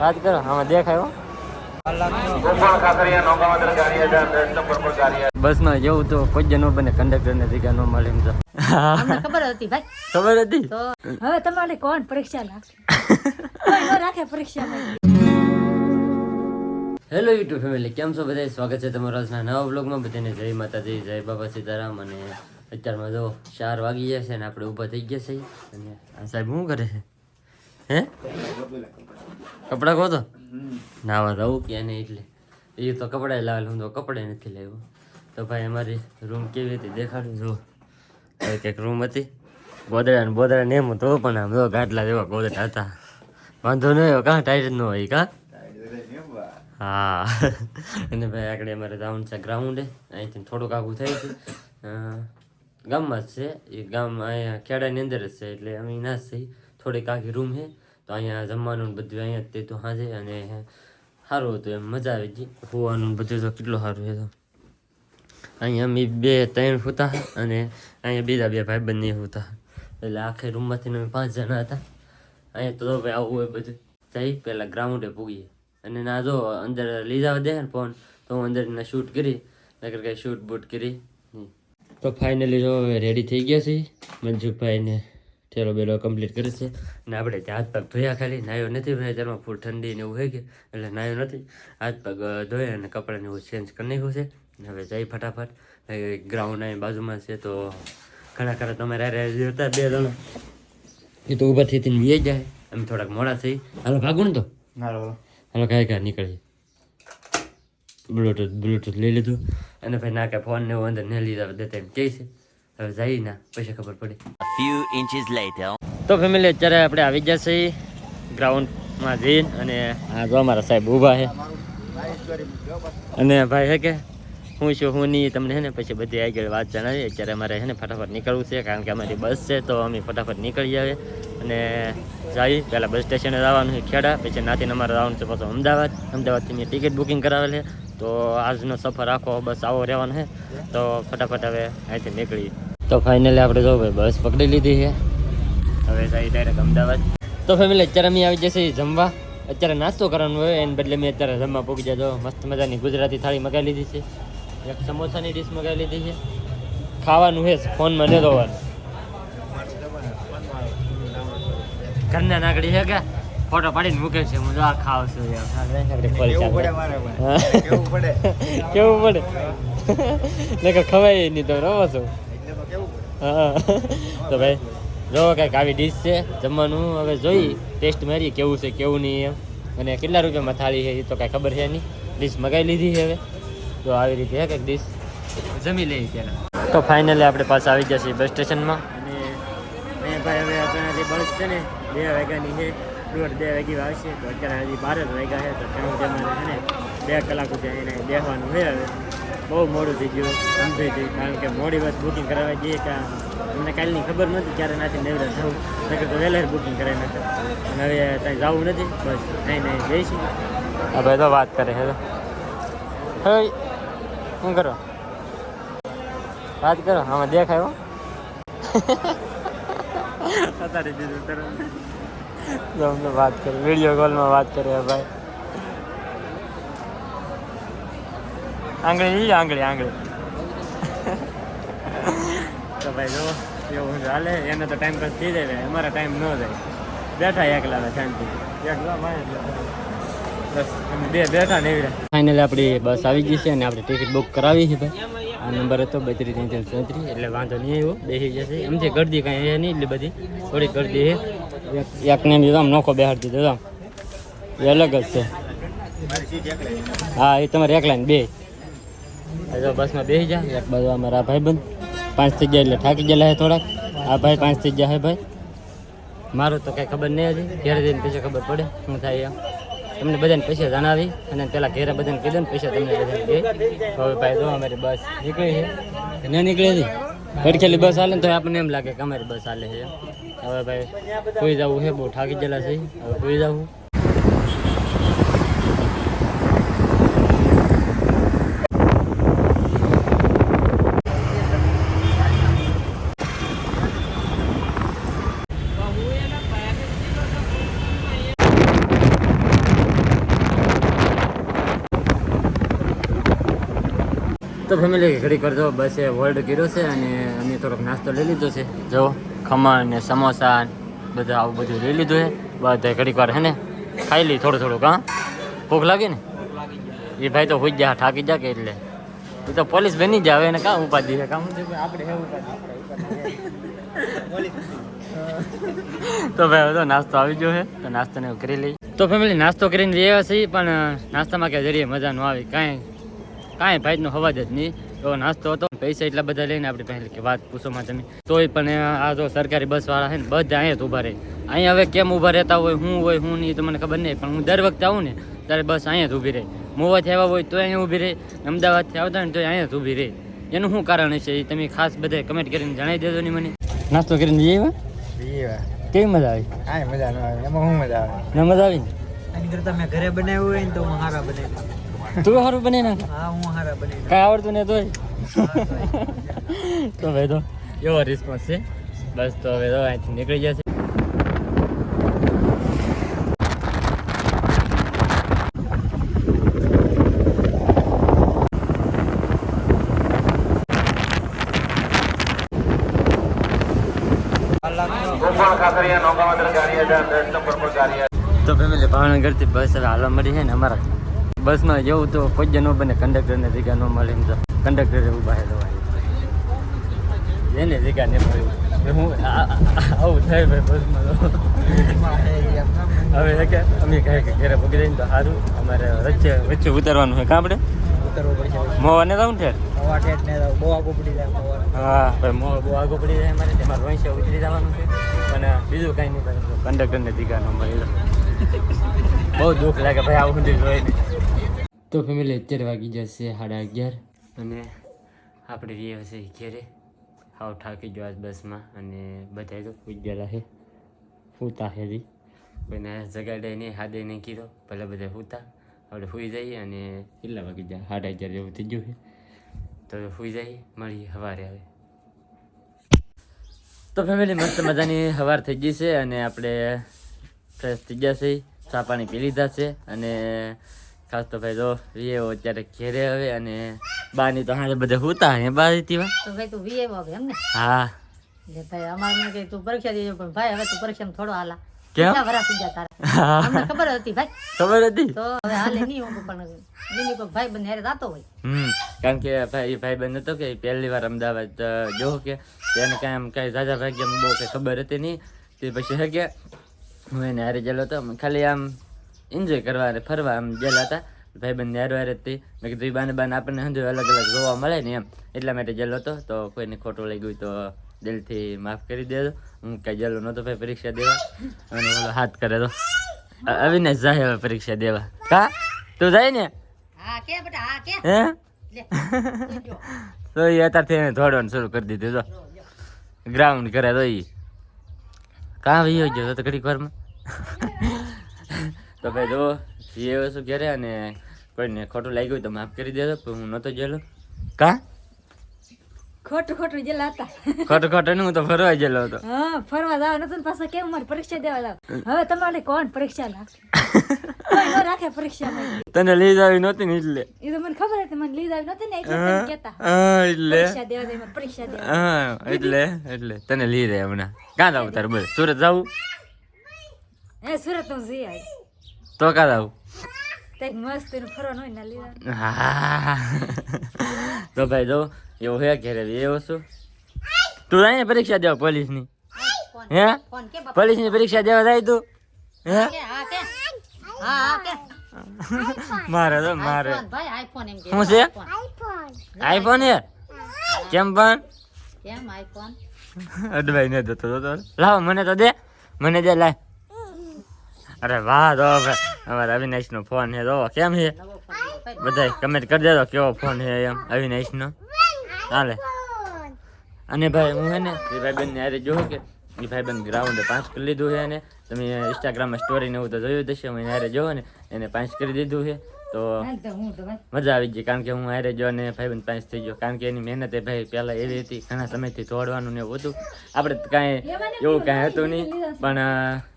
વાત કરો આમાં દેખાય બસમાં જેવું તો કોઈ જ ન બને કંડક્ટર ને જગ્યા ન મળે એમ તો. ખબર હતી ભાઈ? ખબર હતી? હવે તમારે કોણ પરીક્ષા રાખે રાખે પરીક્ષા હેલો યુટ્યુબ ફેમિલી કેમ છો બધા સ્વાગત છે તમારા આજના નવા બ્લોગમાં બધાને જય માતાજી જય બાબા સીતારામ. અને અત્યારમાં જો ચાર વાગી જશે છે અને આપણે ઊભા થઈ ગયા છે અને સાહેબ શું કરે છે? હે? કપડાં કહો તો નાવા રહું ક્યાં નહીં એટલે. એ તો કપડાં લાવેલ હું તો કપડાં નથી લાવ્યો. તો ભાઈ અમારી રૂમ કેવી હતી? દેખાડું, જુઓ. કંઈક રૂમ હતી. ગોદડા ને બોદડા ને એમ પણ આમ જો ગાટલા જેવા ગોદડા હતા. વાંધો નહીં કાં? ટાઈટ ન હોય કાં? હા. અને ભાઈ આગળ અમારે જવાનું છે ગ્રાઉન્ડે અહીંથી થોડુંક આગું થાય છે. ગામમાં જ છે. એ ગામ અહીંયા ખેડાની અંદર જ છે, એટલે અમે ના જ થઈ થોડીક આખી રૂમ છે. તો અહીંયા જમવાનું બધું અહીંયા તે તો સાંજે અને સારું હતું એમ, મજા આવી ગઈ. હોવાનું બધું તો કેટલું સારું છે તો. અહીંયા અમે બે, ત્રણ હતા અને અહીંયા બીજા બે ભાઈ બંને હતા. એટલે આખે રૂમમાંથી અમે પાંચ જણા હતા. અહીંયા તો ભાઈ આવું હોય બધું. જઈ પહેલાં ગ્રાઉન્ડે પૂગીએ. અને ના જો અંદર લીધા દે ને ફોન તો હું અંદર શૂટ કરી નગર કંઈ શૂટ બૂટ કરી. તો ફાઇનલી જો રેડી થઈ ગયા છે મંજુભાઈને ઠેલો બેલો કમ્પ્લીટ કરે છે. અને આપણે ત્યાં હાથ પગ ધોયા ખાલી નાયો નથી ભાઈ ત્યારમાં ફૂલ ઠંડી ને એવું હોય કે એટલે નાયો નથી. હાથ પગ ધોયા અને કપડાને એવું ચેન્જ કરી નાખ્યું છે. હવે જઈ ફટાફટ. ગ્રાઉન્ડ અહીં બાજુમાં છે તો ઘણા ખરા તમારે હારે હતા બે જણા. એ તો ઊભા થઈ વી જાય. અમે થોડાક મોડા થઈ. હાલો ભાગું ને તો? હાલો કાંઈ કાંઈ નીકળી બ્લુટૂથ બ્લુટૂથ લઈ લીધું. અને ભાઈ ના ફોન ને એવું અંદર નહીં લીધા દેતા તેમ કહે છે. હવે જઈ ના પછી ખબર પડી. Few inches inches later. તો ફેમિલી અત્યારે આપણે આવી ગયા છીએ ગ્રાઉન્ડમાં જઈને અને આ જો અમારા સાહેબ ઊભા છે. અને ભાઈ હે કે હું છું હું નહીં તમને હે ને પછી બધી આગળ વાત જણાવી અત્યારે અમારે છે ને ફટાફટ નીકળવું છે કારણ કે અમારી બસ છે તો અમે ફટાફટ નીકળી આવે અને જઈ પહેલાં બસ સ્ટેશને જવાનું છે ખેડા પછી નાથી અમારે જવાનું છે પાછું અમદાવાદ. અમદાવાદથી મેં ટિકિટ બુકિંગ કરાવેલ છે. તો આજનો સફર આખો બસ આવો રહેવાનો છે. તો ફટાફટ હવે અહીંથી નીકળી. તો ફાઇનલી આપણે જો ભાઈ બસ પકડી લીધી છે. હવે જઈ ડાયરેક્ટ અમદાવાદ. તો ફેમિલી અત્યારે અમે આવી જશે જમવા. અત્યારે નાસ્તો કરવાનો હોય, એને બદલે મેં અત્યારે જમવા પૂકી જાય તો મસ્ત મજાની ગુજરાતી થાળી મગાવી લીધી છે. એક સમોસાની ડીશ મગાવી લીધી છે. ખાવાનું છે, ફોનમાં નહીં દોવાનું ઘરના નાગડી છે કે? ફોટો પાડીને મૂકે છે હું જો આ ખાવ છું. હા, ચાલે. હા. કેવું પડે? નહીં ખવાય નહીં તો રવો છો. હા. તો ભાઈ જો કંઈક આવી ડીશ છે જમવાનું. હવે જોઈ ટેસ્ટ મારી કેવું છે કેવું નહીં એમ. અને કેટલા રૂપિયામાં થાળી છે એ તો કાંઈ ખબર છે નહીં. ડીશ મગાવી લીધી છે હવે. તો આવી રીતે છે કંઈક ડીશ જમી લઈએ ત્યારે. તો ફાઇનલી આપણે પાછા આવી ગયા છીએ બસ સ્ટેશનમાં. અને મેં ભાઈ હવે આપણા જે બસ છે ને બે વાગ્યાની છે. દોઢ બે વાગી આવશે તો અત્યારે હજી બાર જ વાગ્યા છે તો તેનું અમારે છે ને બે કલાક સુધી એને બેસવાનું હોય હવે. બહુ મોડું થઈ ગયું સમજાઈ ગયું કારણ કે મોડી બસ બુકિંગ કરાવવા જઈએ કે અમને કાલની ખબર નહોતી ક્યારે નાથી નેવરા જવું નકર તો વહેલા બુકિંગ કરાવી નાખે. અને હવે ત્યાં જવું નથી બસ નહીં નહીં જઈશું. હવે તો વાત કરે હેલો હે શું કરો? વાત કરો આમાં દેખાય અત્યારે દીધું તરત જો અમને વાત કરે વીડિયો કોલમાં વાત કરે ભાઈ. આંગળી આંગળી આંગળી. તો ભાઈ જો એવું ચાલે એને તો ટાઈમ પાસ થઈ જાય અમારા ટાઈમ ન જાય. બેઠા એકલા શાંતિ. એકલા બસ અમે બે બેઠા ને એવી ફાઇનલી આપણી બસ આવી ગઈ છે અને આપણે ટિકિટ બુક કરાવી છે ભાઈ. આ નંબર હતો બત્રીસ ત્રીસ ચોત્રીસ એટલે વાંધો નહીં આવ્યો બેસી જશે. એમથી ગરદી કાંઈ છે નહીં એટલી બધી થોડી ગરદી છે એકને બી આમ નોખો બેહાડી દીધો આમ એ અલગ જ છે. હા, એ તમારે એક લાઈન બે. જો બસમાં બેસી જા, એક બાજુ અમારા ભાઈ બંધ પાંચ થઈ ગયા એટલે થાકી ગયેલા છે થોડાક. આ ભાઈ પાંચ થઈ ગયા હે ભાઈ. મારું તો કાંઈ ખબર નહીં હજી. ઘેરે જઈને પછી ખબર પડે શું થાય એમ. તમને બધાને પૈસા જણાવી અને પેલા ઘેરે બધાને કીધું ને પૈસા તમને બધાને દે. હવે ભાઈ જો અમારી બસ નીકળી છે. ન નીકળી હતી પડખેલી બસ હાલે તો આપણને એમ લાગે કે અમારી બસ હાલે છે. હવે ભાઈ, કોઈ જવું છે બહુ થાકી ગયેલા છે હવે કોઈ જવું. તો ફેમિલી ઘડી કરજો બસ એ હોલ્ડ કર્યો છે અને અમે થોડોક નાસ્તો લઈ લીધો છે. જો ખમણ ને સમોસા બધા આવું બધું લઈ લીધું છે. બધા ઘડીક વાર હે ને? ખાઈ લઈ થોડું થોડુંક હા? ભૂખ લાગી ને? એ ભાઈ તો હોઈ જા થાકી જા કે એટલે. એ તો પોલીસ બની જ આવે એને કામ ઉપાધિ છે? કામ આપણે તો ભાઈ હવે તો નાસ્તો આવી ગયો છે. તો નાસ્તો ને કરી લઈ તો ફેમિલી નાસ્તો કરીને જઈએ છીએ પણ નાસ્તામાં કે જરીએ મજા ન આવી કાંઈ કાંઈ ભાઈનો અવાજ જ નહીં. તો નાસ્તો હતો. પૈસા એટલા બધા લઈને આપણે પહેલી કે વાત પૂછોમાં તમે. તોય પણ આ જો સરકારી બસવાળા છે ને બધા અહીંયા જ ઊભા રહે. અહીંયા હવે કેમ ઊભા રહેતા હોય હું હોય હું નહીં તો મને ખબર નહીં. પણ હું દર વખતે આવું ને ત્યારે બસ અહીંયા જ ઊભી રહે. મોવાથી આવ્યા હોય તો અહીંયા ઊભી રહે. અમદાવાદથી આવતા હોય ને તો અહીંયા જ ઊભી રહે. એનું શું કારણ છે એ તમે ખાસ બધા કમેન્ટ કરીને જણાવી દેજો ને મને. નાસ્તો કરીને જઈએ કેવી મજા આવી? હા મજા ન આવે. એમાં શું મજા આવે? ના મજા આવી ને? ઘરે બનાવ્યું હોય ને તો હારા બનાવી તું સારું બને નાખ? હા હું હારા બની કાંઈ આવડતું ને તોય. તો ભાઈ તો એવો રિસ્પોન્સ છે. બસ તો હવે તો અહીંથી નીકળી જશે તો ફેમિલી ભાવનગરથી બસ હવે હાલવા મળી છે ને અમારા. બસમાં જવું તો કોઈ જ ન બને કંડક્ટરને જગ્યા ન મળે એમ તો. કંડક્ટરે ઊભા હેલો એને જગ્યા ને મળ્યું હું આવું થાય ભાઈ બસમાં હવે કે અમે કહે કે ઘરે પગી જઈને તો સારું અમારે વચ્ચે વચ્ચે ઉતારવાનું છે કાં આપણે? મોવાને બહુ આગું પડી જાય હા ભાઈ મોવા બહુ આગળ પડી જાય અમારે. તેમાં રોઈશે ઉતરી જવાનું છે. અને બીજું કાંઈ નહીં કંડક્ટરને જગ્યા ન મળી. બહુ દુઃખ લાગે ભાઈ આવું સુધી જોઈને. તો ફેમિલી અત્યારે વાગી જશે સાડા અગિયાર. અને આપણે રહીએ હશે ઘેરે. હાવ થાકી ગયો આજ બસમાં અને બધા તો પૂજ ગયેલા છે સૂતા હેરી કોઈને જગાડે નહીં, હાદે નહીં કીધો. ભલે બધા સૂતા. આપણે સૂઈ જઈએ અને કેટલા વાગી જાય? સાડા અગિયાર જેવું થઈ ગયું છે તો સૂઈ જઈએ, મળીએ સવારે હવે. તો ફેમિલી મસ્ત મજાની સવાર થઈ ગઈ છે અને આપણે ફ્રેશ થઈ ગયા છે ચા પાણી પી લીધા છે અને ખાસ તો ભાઈ જો અત્યારે ઘેરે હવે અને બાની તો હારે બધે હુતા હે બા હતી વા? તો ભાઈ તું વીએ આવે એમ ને? હા. જે ભાઈ અમારે મેં તું પરીક્ષા દેજો પણ ભાઈ હવે તું પરીક્ષામાં થોડો હાલા. કેમ? વરા થઈ ગયા તારા? અમને ખબર હતી ભાઈ. ખબર હતી? તો હવે હાલે નહીં હું પણ મિની કો ભાઈ બંને હારે જાતો હોય. હમ કારણ કે ભાઈ ભાઈ બંધ હતો કે પહેલી વાર અમદાવાદ જો કે તેને કાંઈ આમ કાંઈ જાજા ભાગ્યમ બહુ કંઈ ખબર હતી નહીં. તે પછી હે કે હું એને હારે ગયેલો હતો ખાલી આમ એન્જોય કરવા અને ફરવા આમ ગયેલા હતા. ભાઈ બંધ હારે હતી મેં કીધું બાને બાને આપણને સમજો અલગ અલગ જોવા મળે ને એમ. એટલા માટે ગયેલો હતો. તો કોઈને ખોટું લઈ ગયું તો દિલથી માફ કરી દેજો. હું કાંઈ ગયેલો નહોતો ભાઈ પરીક્ષા દેવા. અને ઓલો હાથ કરે તો. અવિનાશ જાય હવે પરીક્ષા દેવા. કા તું જાય ને? હા તો એ અત્યારથી એને દોડવાનું શરૂ કરી દીધું તો ગ્રાઉન્ડ કરે તો એ કાં વયો ગયો તો ઘડીક વારમાં? તો ભાઈ જો એ વસ્તુ ઘેરે અને કોઈને ખોટું લાગ્યું તો માફ કરી દેજો પણ હું નહોતો ગયેલો. કા? ખોટું ખોટું જેલા હતા. ખોટું ખોટું હું તો ફરવા ગયેલો હતો. હા ફરવા જાવ નતું ને પાછા કેમ મારે પરીક્ષા દેવા જાવ હવે તમારે કોણ પરીક્ષા રાખે રાખે પરીક્ષા તને લઈ જાવી નહોતી ને એટલે. એ તો મને ખબર હતી મને લીધા નહોતી ને એટલે તમે કહેતા. હા એટલે. પરીક્ષા દેવા દે પરીક્ષા દેવા હા એટલે એટલે. તને લઈ રહે હમણાં. કાં જાવું તારે બોલ? સુરત જાવું હે સુરત હું જઈ આવી. તો કાં જાવું કંઈક મસ્ત એનું ફરવાનું હોય ને લીધા હા તો ભાઈ જો એવું હે ઘેરે એવું શું તું જાય પરીક્ષા દેવા પોલીસની હે પોલીસની પરીક્ષા દેવા જાય તું હે કે હા કે હા હા કે મારે તો મારે આઈફોન ભાઈ આઈફોન એમ કે શું છે આઈફોન હે કેમ પણ કેમ આઈફોન અડવાઈ ને જતો હતો લાવ મને તો દે મને દે લાય અરે વાહ, તો ભાઈ અમારે અવિનાશ નો ફોન છે. તો કેમ છે? બધા કમેન્ટ કરી દેજો કેવો ફોન છે એમ અવિનાશ નો હાલે. અને ભાઈ, હું હે ને, એ ભાઈબંધને હારે જોઉં કે, એ ભાઈબંધ ગ્રાઉન્ડે પાંચ કરી લીધું છે અને તમે ઇન્સ્ટાગ્રામમાં સ્ટોરી ને એવું તો જોયું જ હશે, હું એને હારે ને એને પાંચ કરી દીધું છે. તો હાલ તો હું તો ભાઈ મજા આવી ગઈ કારણ કે હું હારે જો અને ભાઈબંધ પાંચ થઈ ગયો. કારણ કે એની મહેનત એ ભાઈ પહેલાં એવી હતી ઘણા સમયથી દોડવાનું ને એવું હતું આપણે કાંઈ એવું કાંઈ હતું નહીં પણ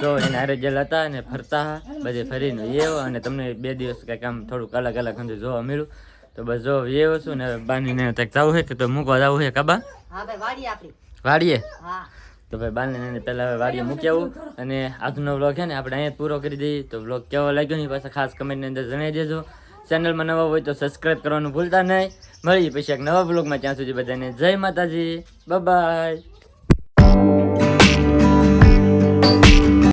તો જો એને હારે જેલ હતા અને ફરતા બધે ફરીને એવો અને તમને બે દિવસ કાંઈક આમ થોડુંક અલગ અલગ અંદર જોવા મળ્યું. તો બસ જો એ છું ને બાનીને ત્યાં જવું છે કે તો મૂકવા જવું છે કબા હા ભાઈ વાડી આપણી વાડીએ? હા. તો ભાઈ બાને પહેલા હવે વાડીએ મૂકી આવું અને આજનો વ્લોગ છે ને આપણે અહીંયા પૂરો કરી દઈએ. તો વ્લોગ કેવો લાગ્યો ને પાછા ખાસ કમેન્ટની અંદર જણાવી દેજો. ચેનલમાં નવા હોય તો સબસ્ક્રાઇબ કરવાનું ભૂલતા નહીં. મળીએ પછી એક નવા વ્લોગમાં ત્યાં સુધી બધાને જય માતાજી. બાય